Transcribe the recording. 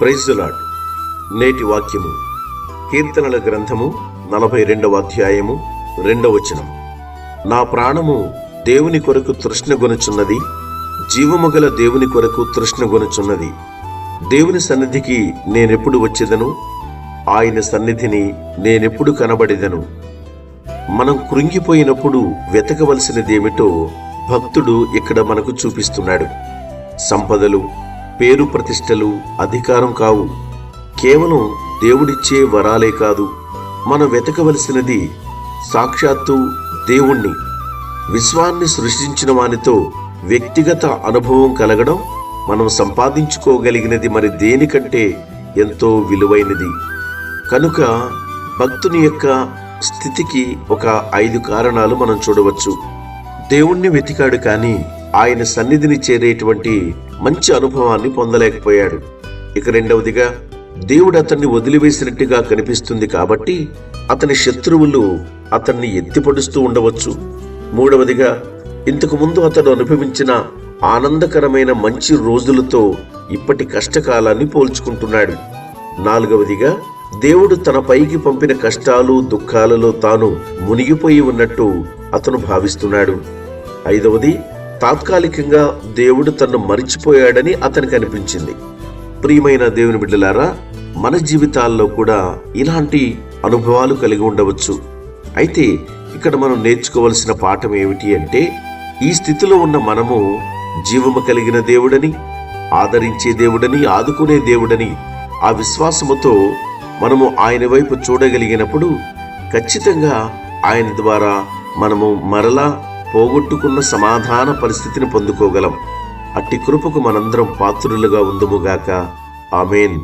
ప్రైజులాడ్ నేటి వాక్యము కీర్తనల గ్రంథము నలభై రెండవ అధ్యాయము రెండవ వచనం నా ప్రాణము దేవుని కొరకు తృష్ణగొనుచున్నది జీవము గల దేవుని కొరకు తృష్ణగొనుచున్నది దేవుని సన్నిధికి నేనెప్పుడు వచ్చేదను? ఆయన సన్నిధిని నేనెప్పుడు కనబడేదను? మనం కృంగిపోయినప్పుడు వెతకవలసినదేమిటో భక్తుడు ఇక్కడ మనకు చూపిస్తున్నాడు. సంపదలు పేరు ప్రతిష్టలు అధికారం కావు. కేవలం దేవుడిచ్చే వరాలే కాదు. మనం వెతకవలసినది సాక్షాత్తు దేవుణ్ణి. విశ్వాన్ని సృష్టించిన వానితో వ్యక్తిగత అనుభవం కలగడం మనం సంపాదించుకోగలిగినది మరి దేనికంటే ఎంతో విలువైనది. కనుక భక్తుని యొక్క స్థితికి ఒక ఐదు కారణాలు మనం చూడవచ్చు. దేవుణ్ణి వెతికాడు కానీ ఆయన సన్నిధిని చేరేటువంటి మంచి అనుభవాన్ని పొందలేకపోయాడు. ఇక రెండవదిగా దేవుడు అతన్ని వదిలివేసినట్టుగా కనిపిస్తుంది కాబట్టి అతని శత్రువులు అతన్ని ఎత్తిపడుస్తూ ఉండవచ్చు. మూడవదిగా ఇంతకుముందు అతను అతడు అనుభవించిన ఆనందకరమైన మంచి రోజులతో ఇప్పటి కష్టకాలాన్ని పోల్చుకుంటున్నాడు. నాలుగవదిగా దేవుడు తన పైకి పంపిన కష్టాలు దుఃఖాలలో తాను మునిగిపోయి ఉన్నట్టు అతను భావిస్తున్నాడు. ఐదవది తాత్కాలికంగా దేవుడు తన్ను మరిచిపోయాడని అతనికి అనిపించింది. ప్రియమైన దేవుని బిడ్డలారా మన జీవితాల్లో కూడా ఇలాంటి అనుభవాలు కలిగి ఉండవచ్చు. అయితే ఇక్కడ మనం నేర్చుకోవలసిన పాఠం ఏమిటి అంటే ఈ స్థితిలో ఉన్న మనము జీవము కలిగిన దేవుడని ఆదరించే దేవుడని ఆదుకునే దేవుడని ఆ విశ్వాసముతో మనము ఆయన వైపు చూడగలిగినప్పుడు ఖచ్చితంగా ఆయన ద్వారా మనము మరలా పోగొట్టుకున్న సమాధాన పరిస్థితిని పొందుకోగలం. అట్టి కృపకు మనందరం పాత్రులుగా ఉందుముగాక ఆమెన్.